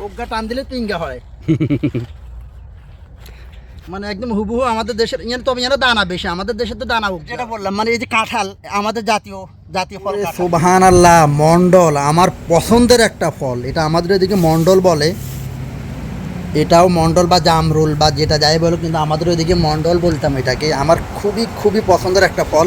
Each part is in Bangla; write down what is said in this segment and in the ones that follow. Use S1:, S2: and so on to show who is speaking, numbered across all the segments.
S1: প্রজ্ঞা টান দিলে তিনগা হয়। মানে একদম হুবহু আমাদের দেশের ইয়ার তবে ইয়ার দানা বেশি আমাদের দেশে তো দানা উগ যেটা বললাম মানে এই যে কাঁঠাল আমাদের জাতীয় জাতীয় ফল সুবহান আল্লাহ মন্ডল আমার পছন্দের একটা ফল। এটা আমাদের এদিকে মন্ডল বলে। এটাও মন্ডল বা জামরুল বা যেটা যাই বলো কিন্তু আমাদের ওইদিকে মন্ডল বলতাম এটাকে। আমার খুবই খুবই পছন্দের একটা ফল।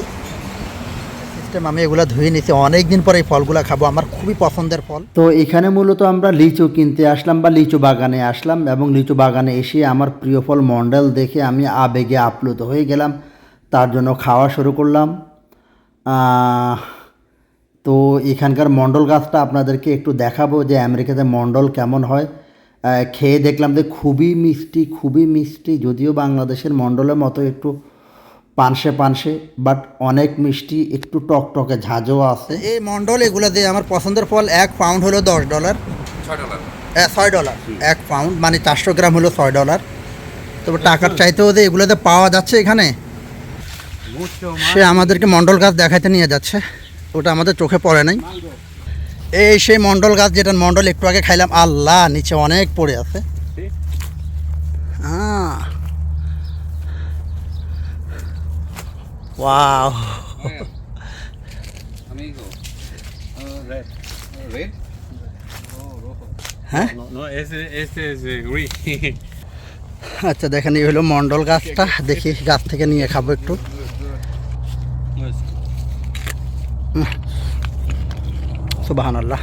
S1: সিস্টেম আমি এগুলো ধুয়ে নিছি অনেক দিন পরে এই ফলগুলো খাব, আমার খুবই পছন্দের ফল। তো এখানে মূলত আমরা লিচু কিনতে আসলাম বা লিচু বাগানে আসলাম এবং লিচু বাগানে এসে আমার প্রিয় ফল মন্ডল দেখে আমি আবেগে আপ্লুত হয়ে গেলাম, তার জন্য খাওয়া শুরু করলাম। তো এখানকার মন্ডল গাছটা আপনাদেরকে একটু দেখাবো যে আমেরিকাতে মন্ডল কেমন হয়। খেয়ে দেখলাম যে খুবই মিষ্টি খুবই মিষ্টি, যদিও বাংলাদেশের মন্ডলের মতো একটু পানসে পানসে বাট অনেক মিষ্টি একটু টকটকে ঝাঁঝও আছে। এই মন্ডল এগুলো দিয়ে আমার পছন্দের ফল এক পাউন্ড হলো দশ ডলার
S2: ছয় ডলার
S1: হ্যাঁ ছয় ডলার এক পাউন্ড মানে চারশো গ্রাম হলো ছয় ডলার তবে টাকার চাইতেও যে এগুলোতে পাওয়া যাচ্ছে এখানে সে আমাদেরকে মন্ডল গাছ দেখাইতে নিয়ে যাচ্ছে। ওটা আমাদের চোখে পড়ে নাই। এই সেই মন্ডল গাছ যেটা মন্ডল একটু আগে খাইলাম আল্লাহ নিচে অনেক পড়ে আছে। হ্যাঁ wow
S2: Amigo. Uh, red. Uh, red?
S1: হ্যাঁ
S2: green.
S1: আচ্ছা দেখেন এই হলো মন্ডল গাছটা। দেখি গাছ থেকে নিয়ে খাব একটু। সুবাহান আল্লাহ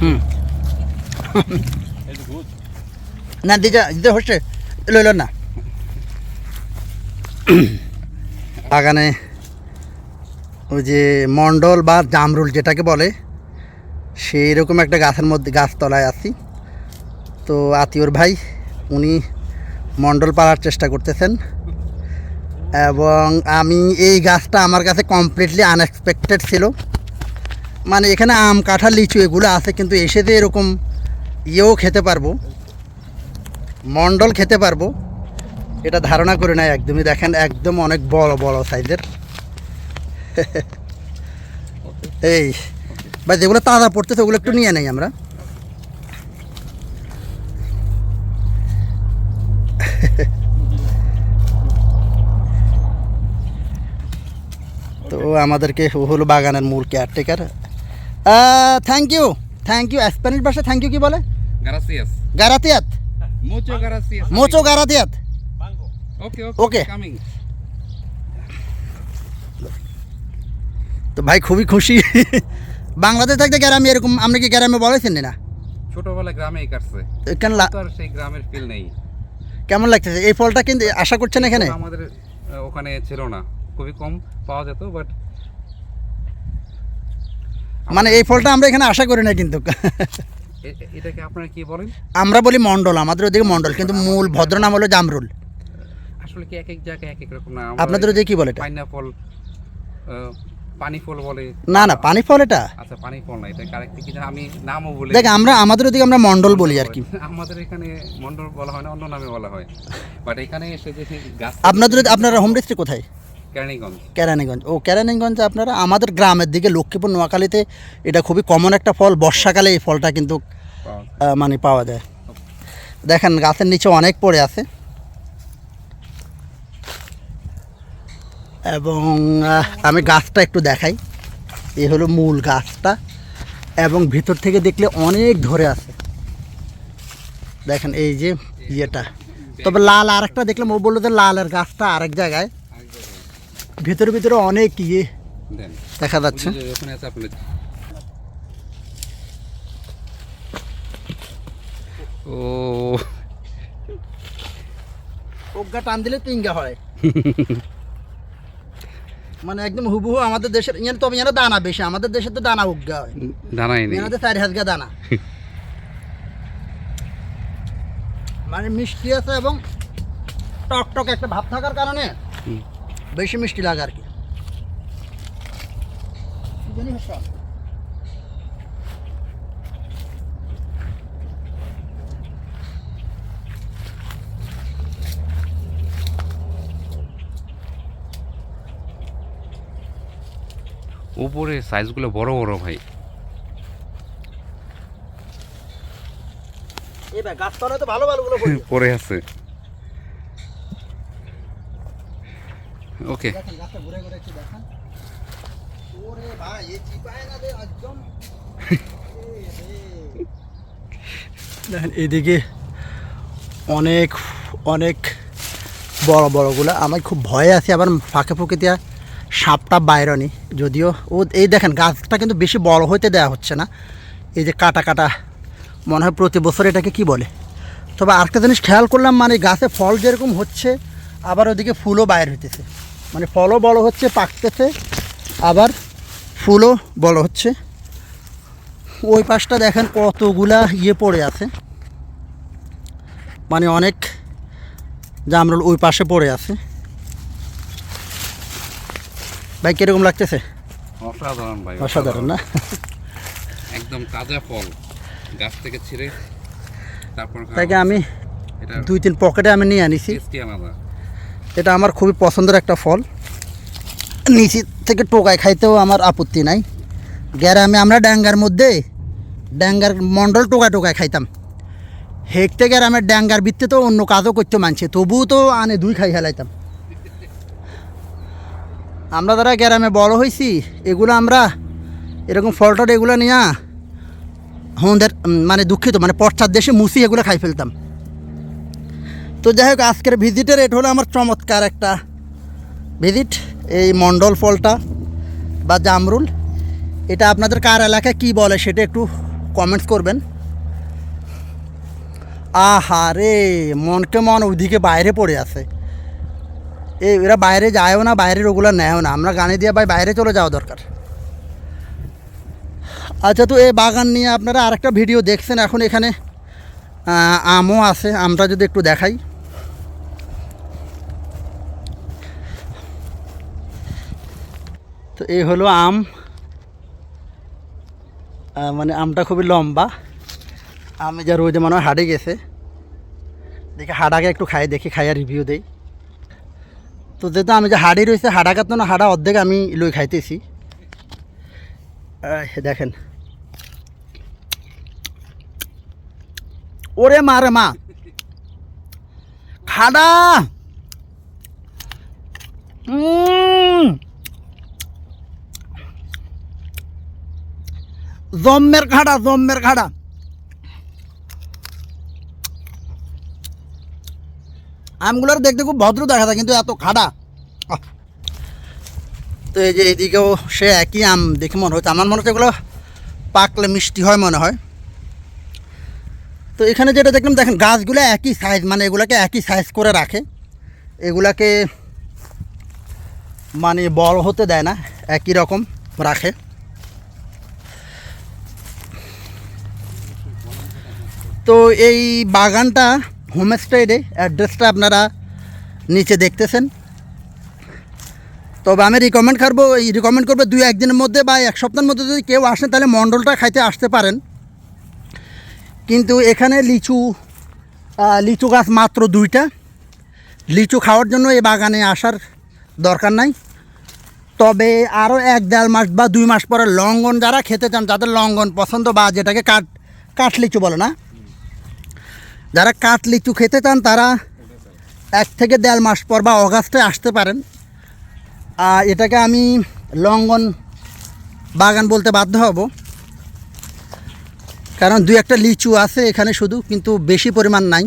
S1: হুম. না দিজা দিতে হচ্ছে। লইল না। বাগানে ওই যে মন্ডল বা জামরুল যেটাকে বলে সেই রকম একটা গাছের মধ্যে, গাছতলায় আছি। তো আত্মীয়র ভাই, উনি মন্ডল পাড়ার চেষ্টা করতেছেন। এবং আমি এই গাছটা আমার কাছে কমপ্লিটলি আনএক্সপেক্টেড ছিল। মানে এখানে আম, কাঁঠাল, লিচু এগুলো আছে, কিন্তু এসে যে এরকম ইয়েও খেতে পারব মন্ডল খেতে পারব এটা ধারণা করে নাই একদমই। দেখেন একদম অনেক বড় বড় সাইজের। এই বা যেগুলো তাজা পড়তেছে ওগুলো একটু নিয়ে নেই আমরা। তো আমাদেরকে হলো বাগানের মূল caretaker thank you thank you Spanish ভাষা থ্যাংক ইউ কি বলে. গারাতিয়াত. মোচো গারাতিয়াত
S2: Okay. Coming.
S1: তো ভাই খুবই খুশি। বাংলাদেশ থাকতে গ্রামে এরকম আপনি কি গ্রামে বলেছেন না?
S2: ছোটবেলায় গ্রামেই কাটছে।
S1: কেন
S2: আর সেই গ্রামের ফিল নেই।
S1: কেমন লাগতেছে? এই ফলটা কিন্তু আশা করছেন এখানে?
S2: আমাদের ওখানে ছিল না। খুবই কম পাওয়া যেত বাট
S1: মানে এই ফলটা আমরা এখানে আশা করি না কিন্তু।
S2: এটাকে আপনারা কি বলেন?
S1: আমরা বলি মন্ডল আমাদের ওদিকে মন্ডল কিন্তু মূল ভদ্র নাম হলো জামরুল।
S2: আসলে কি এক এক জায়গায় এক এক রকম না
S1: আপনাদের ওদিকে কি বলে এটা?
S2: পাইনাপল পানি ফল বলে।
S1: না না পানি ফল এটা?
S2: আচ্ছা পানি ফল না এটা কারেক্ট কি জানি আমি নামও বলি
S1: দেখ আমরা আমাদের ওদিকে আমরা মন্ডল বলি আর কি।
S2: আমাদের এখানে মন্ডল বলা হয় না অন্য নামে বলা হয়। বাট এখানে এসে যে গাছ
S1: আপনাদের আপনারা হোম ডিস্ট্রিক্ট কোথায়?
S2: কেরানীগঞ্জ।
S1: কেরানীগঞ্জ। ও কেরানীগঞ্জে আপনারা আমাদের গ্রামের দিকে লক্ষ্মীপুর নোয়াখালীতে এটা খুবই কমন একটা ফল। বর্ষাকালে এই ফলটা কিন্তু মানে পাওয়া যায়। দেখেন গাছের নিচে অনেক পড়ে আছে। এবং আমি গাছটা একটু দেখাই। এ হলো মূল গাছটা এবং ভিতর থেকে দেখলে অনেক ধরে আছে। দেখেন এই যে ইয়েটা। তবে লাল আরেকটা দেখলাম ও বলল যে লালের গাছটা আরেক জায়গায়। ভিতরে ভিতরে অনেক ইয়ে দেখা যাচ্ছে।
S2: ও।
S1: টান দিলে তিনগা হয়। মানে একদম হুবহু আমাদের দেশের ইয়ান তবে ইয়ান দানা বেশি আমাদের দেশে তো দানা উজ্ঞা হয়
S2: দানাই নেই।
S1: ইয়াতে চারি হাজগা দানা। মানে মিষ্টি আছে এবং টক টক একটা ভাব থাকার কারণে বেশি মিষ্টি লাগে আর কি। কি জানি
S2: উপরে সাইজগুলো বড় বড় ভাই।
S1: এই ভাই গাছতলায় তো ভালো ভালোগুলো পড়বে
S2: পড়ে আছে। ওকে
S1: দেখেন গাছটা ঘুরে ঘুরে একটু দেখান। ওরে ভাই এ চিপায় না রে একদম। দেখেন এদিকে অনেক অনেক বড় বড়গুলো। আমার খুব ভয়ে আছি আবার ফাঁকে ফুঁকে দেওয়া সাপটা বাইরনি, যদিও ও এই দেখেন, গাছটা কিন্তু বেশি বড় হইতে দেওয়া হচ্ছে না। এই যে কাটা কাটা, মনে হয় প্রতি বছর এটাকে কি বলে। তবে আরেকটা জিনিস খেয়াল করলাম মানে গাছে ফল যেরকম হচ্ছে, আবার ওদিকে ফুলও বাইর হইতেছে। মানে ফলও বড় হচ্ছে, পাকতেছে, আবার ফুলও বড় হচ্ছে। ওই পাশটা দেখেন কতগুলা ইয়ে পড়ে আছে। মানে অনেক জামরুল ওই পাশে পড়ে আছে। ভাই কীরকম লাগতেছে?
S2: অসাধারণ ভাই
S1: অসাধারণ না?
S2: একদম তাজা ফল। গাছ থেকে ছিঁড়ে তারপর
S1: তাকে আমি
S2: এটা
S1: দুই তিন পকেটে আমি নিয়ে আনিছি। এটা আমার খুবই পছন্দের একটা ফল। নিচে থেকে টোকায় খাইতেও আমার আপত্তি নাই। গ্যারামে আমরা ড্যাঙ্গার মধ্যে ড্যাঙ্গার মন্ডল টোকায় টোকায় খাইতাম। হেঁকতে গ্রামের ড্যাঙ্গার বৃত্তে তো অন্য কাজও করতে মানছে তবুও তো আনে দুই খাই হেলাইতাম আমরা যারা গ্রামে বড় হয়েছি এগুলো আমরা এরকম ফল টল এগুলো নিয়ে আমাদের মানে দুঃখিত মানে পশ্চাৎ দেশে মুসি এগুলো খাই ফেলতাম। তো যাই হোক, আজকের ভিজিটের রেট হলো আমার চমৎকার একটা ভিজিট এই মন্ডল ফলটা বা জামরুল, এটা আপনাদের কার এলাকায় কি বলে সেটা একটু কমেন্টস করবেন। আহা রে, মনকে মন ওইদিকে বাইরে পড়ে আছে। এই এরা বাইরে যায়ও না বাইরের ওগুলো নেয়ও না। আমরা গানে দিয়ে ভাই বাইরে চলে যাওয়া দরকার। আচ্ছা তো এই বাগান নিয়ে আপনারা আরেকটা ভিডিও দেখছেন এখন এখানে। আমও আছে আমটা যদি একটু দেখাই। তো এই হলো আম। মানে আমটা খুবই লম্বা। আমি যা রোজে মনে হয় হাটে গেছে। দেখি হাডাকে একটু খাই, দেখি খাইয়া রিভিউ দেই। তো যেহেতু আমি যে হাড়ি রয়েছে হাডাকার তো না, হাডা অর্ধেক আমি লই খাইতেছি। দেখেন। ওরে মা রে মা। খাডা। জম্মের খাড়া জম্মের খাড়া আমগুলোর দেখতে খুব ভদ্র দেখা যায়, কিন্তু এত খাড়া। তো এই যে এদিকেও সে একই আম দেখে মনে হচ্ছে। আমার মনে হচ্ছে এগুলো পাকলে মিষ্টি হয় মনে হয়। তো এখানে যেটা দেখলাম, দেখেন গাছগুলো একই সাইজ মানে এগুলোকে একই সাইজ করে রাখে। এগুলাকে মানে বড় হতে দেয় না, একই রকম রাখে। তো এই বাগানটা হোমস্টেডে অ্যাড্রেসটা আপনারা নিচে দেখতেছেন। তবে আমি রিকমেন্ড করব, এই রিকমেন্ড করব দুই একদিনের মধ্যে বা এক সপ্তাহের মধ্যে যদি কেউ আসেন তাহলে মণ্ডলটা খাইতে আসতে পারেন। কিন্তু এখানে লিচু লিচু গাছ মাত্র দুইটা। লিচু খাওয়ার জন্য এই বাগানে আসার দরকার নাই। তবে আরও এক দেড় মাস বা দুই মাস পরে লঙ্গন যারা খেতে চান, যাদের লঙ্গন পছন্দ বা যেটাকে কাঠ কাঠ লিচু বলে না যারা কাঠ লিচু খেতে চান তারা এক থেকে দেড় মাস পর বা অগাস্টে আসতে পারেন। আর এটাকে আমি লঙ্ঘন বাগান বলতে বাধ্য হব। কারণ দুই একটা লিচু আছে এখানে শুধু কিন্তু বেশি পরিমাণ নাই।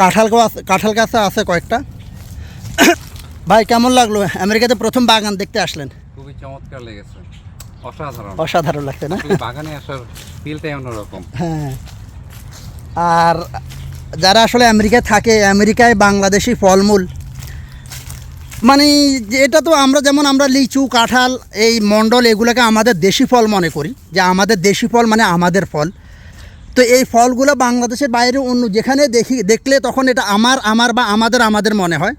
S1: কাঁঠাল গাছ কাঁঠাল গাছে আছে কয়েকটা। ভাই কেমন লাগল? আমেরিকাতে প্রথম বাগান দেখতে আসলেন?
S2: খুবই চমৎকার লেগেছে। অসাধারণ।
S1: অসাধারণ লাগছে না?
S2: বাগানে আসার ফিলটাই অন্যরকম।
S1: হ্যাঁ। আর যারা আসলে আমেরিকায় থাকে, আমেরিকায় বাংলাদেশি ফলমূল মানে এটা তো আমরা যেমন আমরা লিচু, কাঁঠাল, এই মণ্ডল এগুলোকে আমাদের দেশি ফল মনে করি, যে আমাদের দেশি ফল মানে আমাদের ফল। তো এই ফলগুলো বাংলাদেশের বাইরে অন্য যেখানে দেখি, দেখলে তখন এটা আমার আমার বা আমাদের আমাদের মনে হয়।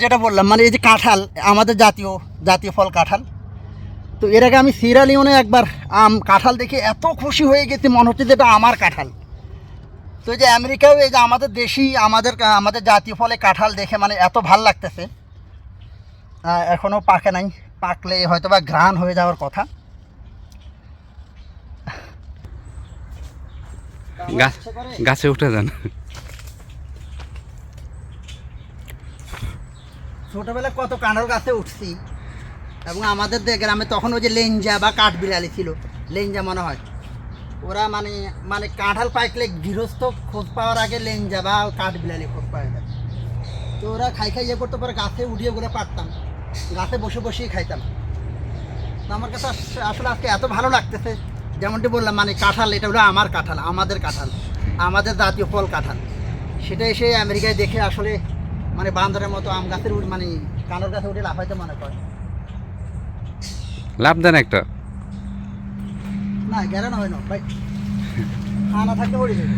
S1: যেটা বললাম মানে এই যে কাঁঠাল, আমাদের জাতীয় জাতীয় ফল কাঁঠাল। তো এর আগে আমি সিরালিওনে একবার আম কাঁঠাল দেখে এত খুশি হয়ে গেছি মনে হচ্ছে যে এটা আমার কাঁঠাল। তো এই যে আমেরিকাও এই যে আমাদের দেশি আমাদের আমাদের জাতীয় ফলে কাঁঠাল দেখে মানে এত ভালো লাগতেছে। এখনও পাকে নাই পাকলে হয়তো বা ঘ্রাণ হয়ে যাওয়ার কথা।
S2: গাছ উঠে যান।
S1: ছোটবেলায় কত কাঁড়র গাছে উঠছি। এবং আমাদের গ্রামে তখন ওই যে লেঞ্জা বা কাঠ বিড়ালি ছিল। লেঞ্জা মনে হয়। ওরা মানে মানে কাঁঠাল পাইকলে গৃহস্থ খোঁজ পাওয়ার আগে লেঞ্জা বা কাঠ বিড়ালি খোঁজ পাওয়া যায় তো ওরা খাই খাই ইয়ে করতে পারে, গাছে উঠিয়ে ওগুলো পারতাম গাছে বসে বসেই খাইতাম। তো আমার কাছে আস- আসলে আজকে এত ভালো লাগতেছে, যেমনটি বললাম মানে কাঁঠাল, এটা হলো আমার কাঁঠাল, আমাদের কাঁঠাল, আমাদের জাতীয় ফল কাঁঠাল। সেটা এসে আমেরিকায় দেখে আসলে মানে বান্দরের মতো আম গাছের মানে কাঁড়র গাছে উঠে লাফাইতে মনে করে।
S2: লাভ দেন একটা।
S1: না গেরানো হয় না ভাই। খানা থাকতে পড়ে যাবে।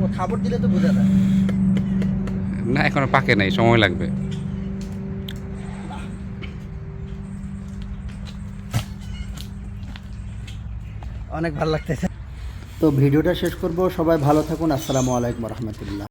S1: ও খাবার দিলে তো বোঝা যায়।
S2: না এখনও পাকে নাই সময় লাগবে।
S1: অনেক ভালো লাগতেছে। তো ভিডিওটা শেষ করব। সবাই ভালো থাকুন। আসসালামু আলাইকুম রহমতুল্লাহ।